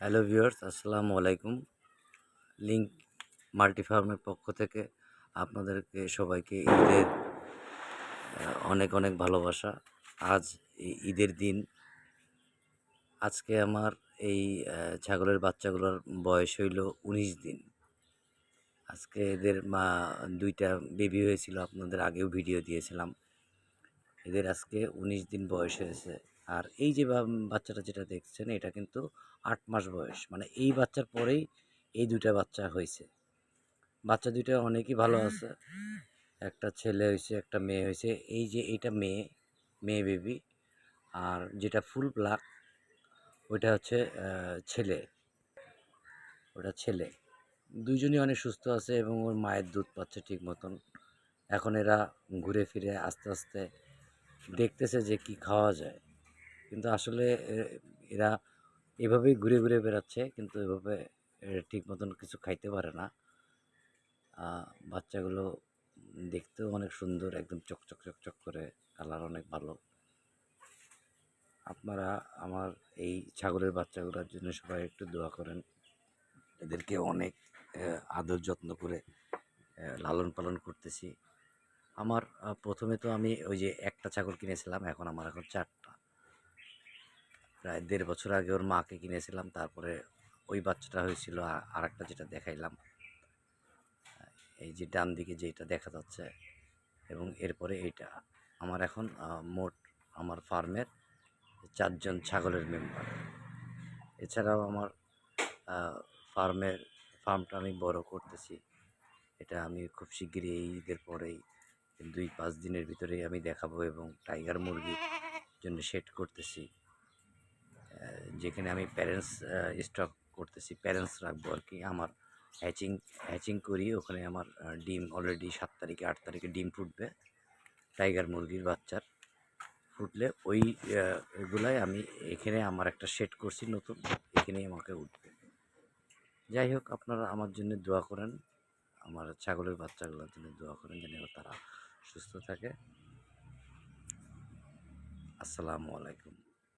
Hello viewers, আসসালামু আলাইকুম। Link multi ফার্মের পক্ষ থেকে আপনাদেরকে সবাইকে ঈদের অনেক অনেক ভালোবাসা। আজ ঈদের দিন। আজকে আমার এই ছাগলের বাচ্চাগুলোর বয়স হইল উনিশ দিন। আজকে এদের মা, দুইটা বেবি হয়েছিল, আপনাদের আগেও ভিডিও দিয়েছিলাম। এদের আজকে উনিশ দিন বয়স হয়েছে। আর এই যে বাচ্চাটা যেটা দেখছেন, এটা কিন্তু আট মাস বয়স। মানে এই বাচ্চার পরেই এই দুইটা বাচ্চা হয়েছে বাচ্চা দুইটা অনেকই ভালো আছে। একটা ছেলে হয়েছে একটা মেয়ে হয়েছে এই যে এইটা মেয়ে মেয়ে বেবি। আর যেটা ফুল ব্ল্যাক, ওইটা হচ্ছে ছেলে। ওটা ছেলে। দুইজনই অনেক সুস্থ আছে এবং ওর মায়ের দুধ পাচ্ছে ঠিক মতন। এখন এরা ঘুরে ফিরে আস্তে আস্তে দেখতেছে যে কি খাওয়া যায়। কিন্তু আসলে এরা এভাবেই ঘুরে ঘুরে বেড়াচ্ছে, কিন্তু এভাবে ঠিক মতন কিছু খাইতে পারে না। বাচ্চাগুলো দেখতেও অনেক সুন্দর, একদম চকচক চকচক করে, কালার অনেক ভালো। আপনারা আমার এই ছাগলের বাচ্চাগুলোর জন্য সবাই একটু দোয়া করেন। এদেরকে অনেক আদর যত্ন করে লালন পালন করতেছি। আমার প্রথমে তো আমি ওই যে একটা ছাগল কিনেছিলাম, এখন আমার এখন চারটা। প্রায় দেড় বছর আগে ওর মাকে কিনেছিলাম, তারপরে ওই বাচ্চাটা হয়েছিল আর একটা যেটা দেখাইলাম। এই যে ডান দিকে যেটা দেখা যাচ্ছে এবং এরপরে এইটা। আমার এখন মোট আমার ফার্মের চারজন ছাগলের মেম্বার। এছাড়াও আমার ফার্মের ফার্মটা আমি বড় করতেছি। এটা আমি খুব শিগগিরই এই ঈদের পরেই, দুই পাঁচ দিনের ভিতরেই আমি দেখাবো এবং টাইগার মুরগির জন্য সেট করতেছি। যেখানে আমি প্যারেন্টস স্টক করতেছি। প্যারেন্টস রাখব আর কি আমার হ্যাচিং হ্যাচিং করি। ওখানে আমার ডিম অলরেডি সাত তারিখে আট তারিখে ডিম ফুটবে। টাইগার মুরগির বাচ্চার ফুটলে ওই আহ, এগুলাই আমি এখানে আমার একটা সেট করছি নতুন। এখানেই আমাকে উঠবে। যাই হোক আপনারা আমার জন্য দোয়া করেন। আমার ছাগলের বাচ্চাগুলোর জন্য দোয়া করেন যেন তারা সুস্থ থাকে। আসসালামু আলাইকুম।